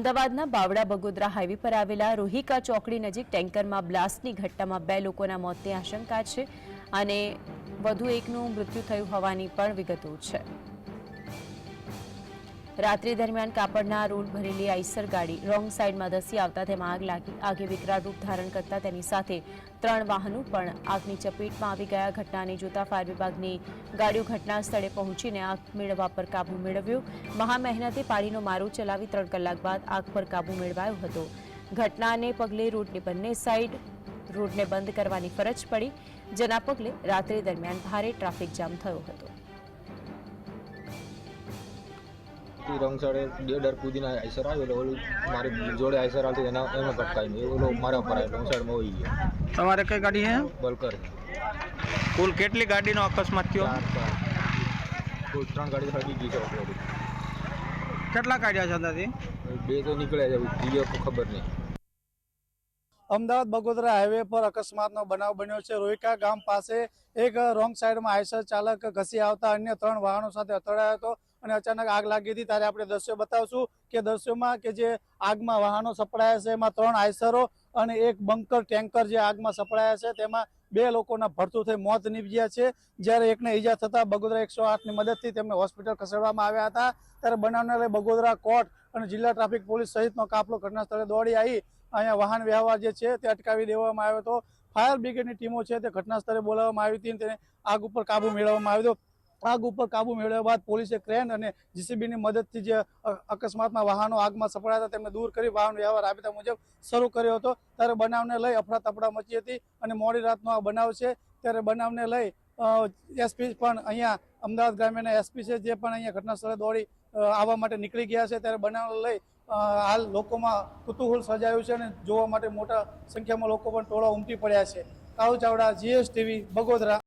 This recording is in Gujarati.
અમદાવાદના બાવડા બગોદરા હાઈવે પર આવેલા રોહિકા ચોકડી નજીક ટેન્કરમાં બ્લાસ્ટની ઘટનામાં બે લોકોના મોતની આશંકા છે અને વધુ એકનું મૃત્યુ થયું હોવાની પણ વિગતો છે. રાત્રિ દરમિયાન કાપડના રોડ ભરેલી આઈસર ગાડી રોંગ સાઈડમાં ધસી આવતા તેમાં આગ લાગી. આગે વિકરાળ રૂપ ધારણ કરતા તેની સાથે ત્રણ વાહનો પણ આગની ચપેટમાં આવી ગયા. ઘટનાને જોતા ફાયર વિભાગની ગાડીઓ ઘટના સ્થળે પહોંચીને આગ મેળવવા પર કાબુ મેળવ્યો. મહા મહેનતે પાણીનો મારો ચલાવી ત્રણ કલાક બાદ આગ પર કાબુ મેળવાયો હતો. ઘટનાને પગલે રોડની બંને સાઈડ રોડને બંધ કરવાની ફરજ પડી. જેના પગલે રાત્રિ દરમિયાન ભારે ટ્રાફિક જામ થયો હતો. ઈ રોંગ બે ડર કૂદીને આઈસર આવ્યો એટલે ઓલું મારી જોડે આઈસર આવતી એના એને ભટકાઈ ગયો ઓલો મારા પર આવ્યો રોંગ સાઈડમાં હોય ગયો તમારે કઈ ગાડી છે? બલકર. કુલ કેટલી ગાડીનો અકસ્માત થયો? ચાર ચાર કુલ ત્રણ ગાડી હળગી ગઈ છે કેટલા કાઢ્યા છે અંદાજે? બે તો નીકળ્યા છે ત્રીજો ખબર નહીં. અમદાવાદ બગોદરા હાઈવે પર અકસ્માતનો બનાવ બન્યો છે. રોહિકા ગામ પાસે એક રોંગ સાઈડમાં આઈસર ચાલક ઘસી આવતા અન્ય ત્રણ વાહનો સાથે અથડાયો હતો. અને અચાનક આગ લાગી હતી ત્યારે આપણે દ્રશ્યો બતાવશું કે દ્રશ્યોમાં કે જે આગમાં વાહનો સપડાયા છે, એમાં ત્રણ આઈસરો અને એક બંકર ટેન્કર જે આગમાં સપડાયા છે, તેમાં બે લોકોના ભરતું થઈ મોત નીપજ્યા છે. જ્યારે એકને ઈજા થતા બગોદરા એકસો આઠની મદદથી તેમને હોસ્પિટલ ખસેડવામાં આવ્યા હતા. ત્યારે બનાવને લઈ બગોદરા કોર્ટ અને જિલ્લા ટ્રાફિક પોલીસ સહિતનો કાફલો ઘટના સ્થળે દોડી આવી. અહીંયા વાહન વ્યવહાર જે છે તે અટકાવી દેવામાં આવ્યો હતો. ફાયર બ્રિગેડની ટીમો છે તે ઘટના સ્થળે બોલાવવામાં આવી હતી અને તેને આગ ઉપર કાબુ મેળવવામાં આવ્યો હતો. આગ ઉપર કાબુ મેળવ્યા બાદ પોલીસે ક્રેન અને જીસીબીની મદદથી જે અકસ્માતમાં વાહનો આગમાં સપડાયા હતા, તેમને દૂર કરી વાહન વ્યવહાર રાબેતા મુજબ શરૂ કર્યો હતો. ત્યારે બનાવને લઈ અફડાતફડા મચી હતી અને મોડી રાતનો આ બનાવ છે. ત્યારે બનાવને લઈ એસપી પણ અહીંયા અમદાવાદ ગ્રામ્યના એસપી છે, જે પણ અહીંયા ઘટના સ્થળે દોડી આવવા માટે નીકળી ગયા છે. ત્યારે બનાવને લઈ હાલ લોકોમાં કુતૂહલ સર્જાયું છે અને જોવા માટે મોટા સંખ્યામાં લોકો પણ ટોળા ઉમટી પડ્યા છે. કાળુ ચાવડા જીએસટીવી, બગોદરા